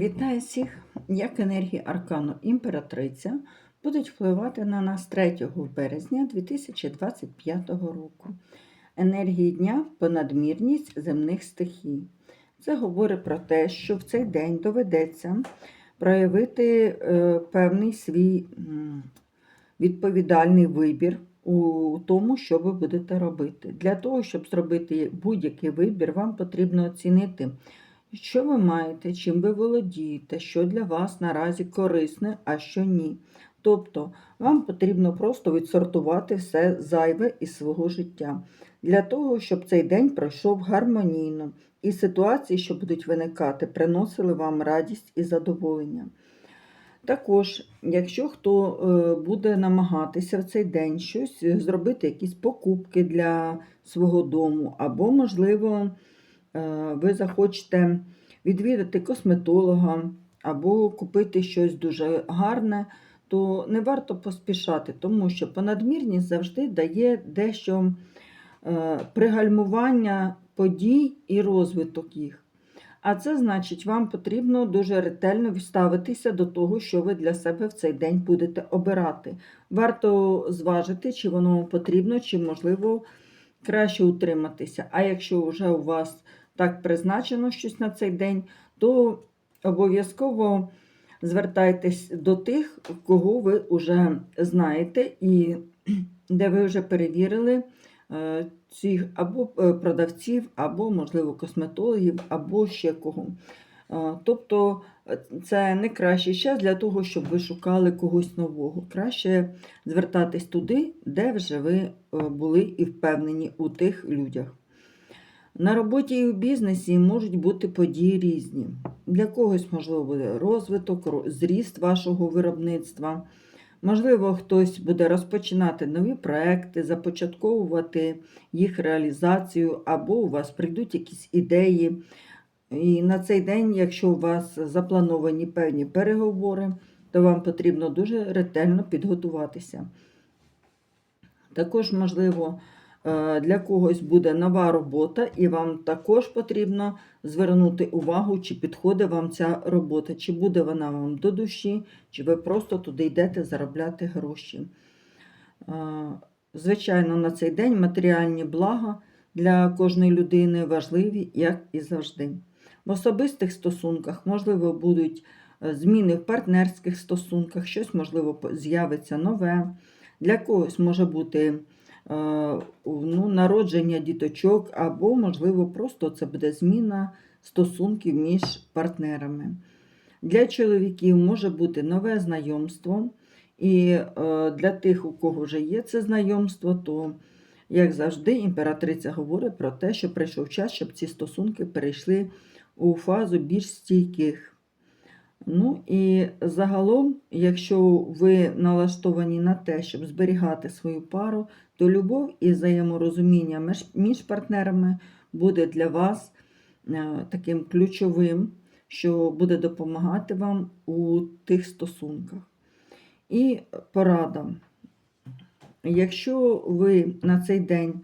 Вітаю всіх! Як енергії аркану імператриця будуть впливати на нас 3 березня 2025 року. Енергії дня понадмірність земних стихій. Це говорить про те, що в цей день доведеться проявити е, певний свій відповідальний вибір у тому, що ви будете робити. Для того, щоб зробити будь-який вибір, вам потрібно оцінити. Що ви маєте, чим ви володієте, що для вас наразі корисне, а що ні. Тобто вам потрібно просто відсортувати все зайве із свого життя, для того, щоб цей день пройшов гармонійно, і ситуації, що будуть виникати, приносили вам радість і задоволення. Також, якщо хто е, буде намагатися в цей день щось е, зробити, якісь покупки для свого дому, або, можливо, ви захочете відвідати косметолога або купити щось дуже гарне, то не варто поспішати, тому що понадмірність завжди дає дещо е, пригальмування подій і розвиток їх. А це значить, вам потрібно дуже ретельно відставитися до того, що ви для себе в цей день будете обирати. Варто зважити, чи воно потрібно, чи, можливо, краще утриматися. А якщо вже у вас так призначено щось на цей день, то обов'язково звертайтесь до тих, кого ви вже знаєте, і де ви вже перевірили е, цих або е, продавців, або, можливо, косметологів, або ще кого. Е, тобто це не кращий час для того, щоб ви шукали когось нового. Краще звертатись туди, де вже ви були і впевнені у тих людях. На роботі і у бізнесі можуть бути події різні. Для когось, можливо, буде розвиток, зріст вашого виробництва. Можливо, хтось буде розпочинати нові проекти, започатковувати їх реалізацію, або у вас прийдуть якісь ідеї. І на цей день, якщо у вас заплановані певні переговори, то вам потрібно дуже ретельно підготуватися. Також, можливо, для когось буде нова робота, і вам також потрібно звернути увагу, чи підходить вам ця робота, чи буде вона вам до душі, чи ви просто туди йдете заробляти гроші. Е, звичайно, на цей день матеріальні блага для кожної людини важливі, як і завжди. В особистих стосунках, можливо, будуть е, зміни в партнерських стосунках, щось, можливо, з'явиться нове. Для когось може бути Е, ну, народження діточок, або, можливо, просто це буде зміна стосунків між партнерами. Для чоловіків може бути нове знайомство, і е, для тих, у кого вже є це знайомство, то, як завжди, імператриця говорить про те, що прийшов час, щоб ці стосунки перейшли у фазу більш стійких. Ну і загалом, якщо ви налаштовані на те, щоб зберігати свою пару, то любов і взаєморозуміння між партнерами буде для вас е, таким ключовим, що буде допомагати вам у тих стосунках. І порада. Якщо ви на цей день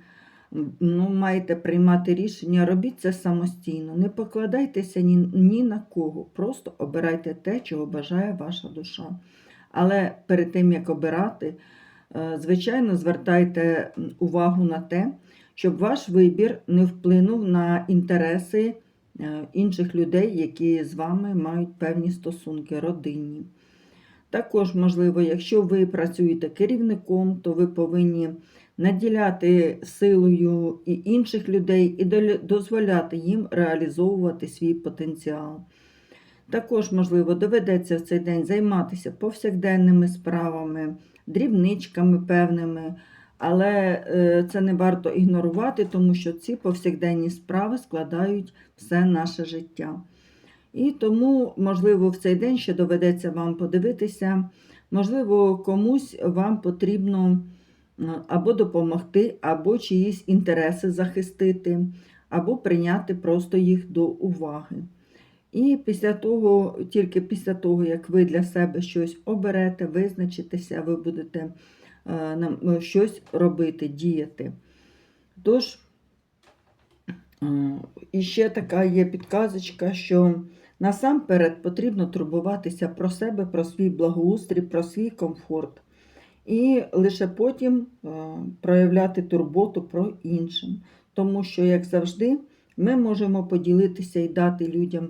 ну, маєте приймати рішення, робіть це самостійно. Не покладайтеся ні, ні на кого. Просто обирайте те, чого бажає ваша душа. Але перед тим, як обирати, е, звичайно, звертайте увагу на те, щоб ваш вибір не вплинув на інтереси е, інших людей, які з вами мають певні стосунки родинні. Також, можливо, якщо ви працюєте керівником, то ви повинні наділяти силою і інших людей і дозволяти їм реалізовувати свій потенціал. Також, можливо, доведеться в цей день займатися повсякденними справами, дрібничками певними, але е, це не варто ігнорувати, тому що ці повсякденні справи складають все наше життя. І тому, можливо, в цей день ще доведеться вам подивитися, можливо, комусь вам потрібно або допомогти, або чиїсь інтереси захистити, або прийняти просто їх до уваги. І після того, тільки після того, як ви для себе щось оберете, визначитеся, ви будете е, щось робити, діяти. Тож, е, і ще така є підказочка, що Насамперед потрібно турбуватися про себе, про свій благоустрій, про свій комфорт. І лише потім е, проявляти турботу про іншим. Тому що, як завжди, ми можемо поділитися і дати людям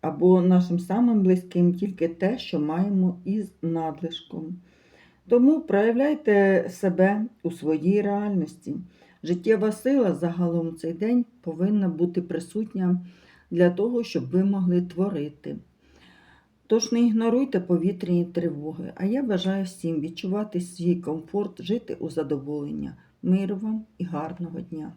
або нашим самим близьким тільки те, що маємо із надлишком. Тому проявляйте себе у своїй реальності. Життєва сила загалом цей день повинна бути присутня для того, щоб ви могли творити. Тож не ігноруйте повітряні тривоги, а я бажаю всім відчувати свій комфорт, жити у задоволення. Миру вам і гарного дня!